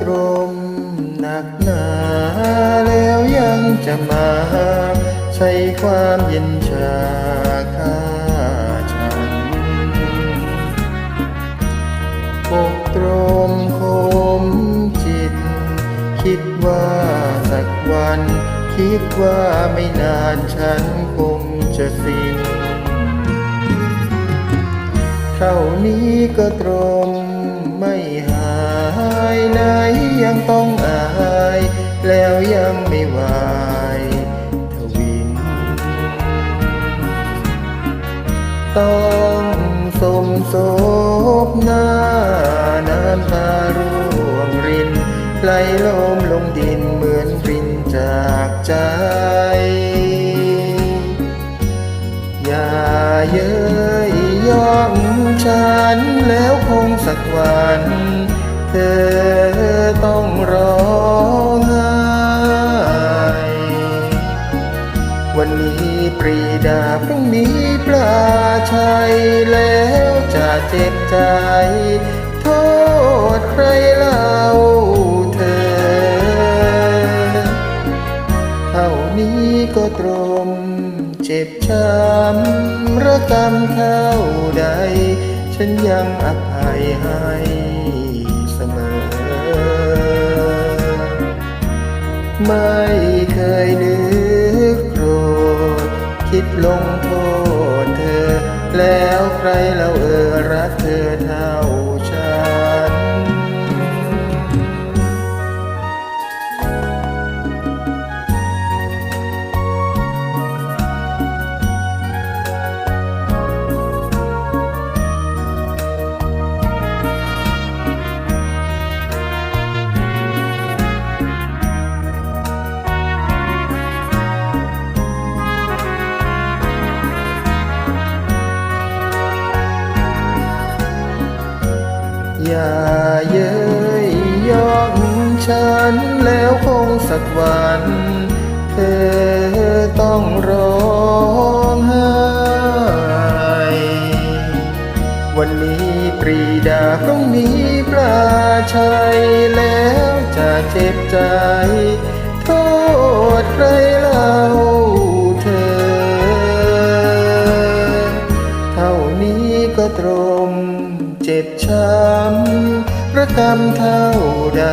ตรมหนักหนาแล้วยังจะมา ใช้ความเย็นชาฆ่าฉันปกตรมคมจิต คิดว่าสักวัน คิดว่าไม่นานฉันคงจะสิ้น เท่านี้ก็ตรมไม่หายไหนยังต้องอาย แล้วยังไม่ไหวายทวิน ต้องสมศพหน้า น้ำตาร่วงริน ไหลลมลงดินเหมือนรินจากใจ อย่าเย้ยย่อง ฉันแล้วคงสักวัน เธอต้องร้องไห้วันนี้ปรีดาพรุ่งนี้ปลาชัยแล้วจะเจ็บใจ โทษใครเล่าเธอ เท่านี้ก็ตรม เจ็บช้ำระกำเท่าใด ฉันยังอภัยให้เสมอ ไม่เคยนึกโกรธ คิดลงโทษเธอ แล้วใครเราเออรักเธอเท่า ฉันแล้วคงสักวัน เธอต้องร้องไห้ วันนี้ปรีดาพรุ่งนี้ปลาชัยแล้วจะเจ็บใจ โทษใครเล่า ช้ำระกำเท่าใด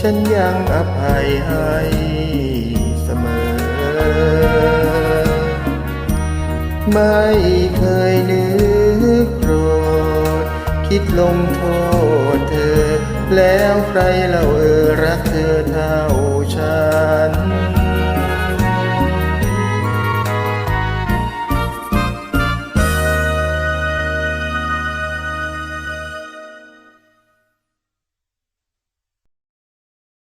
ฉันยังอภัยให้เสมอ ไม่เคยนึกโกรธ คิดลงโทษเธอ แล้วใครเราเออรักเธอเท่าฉัน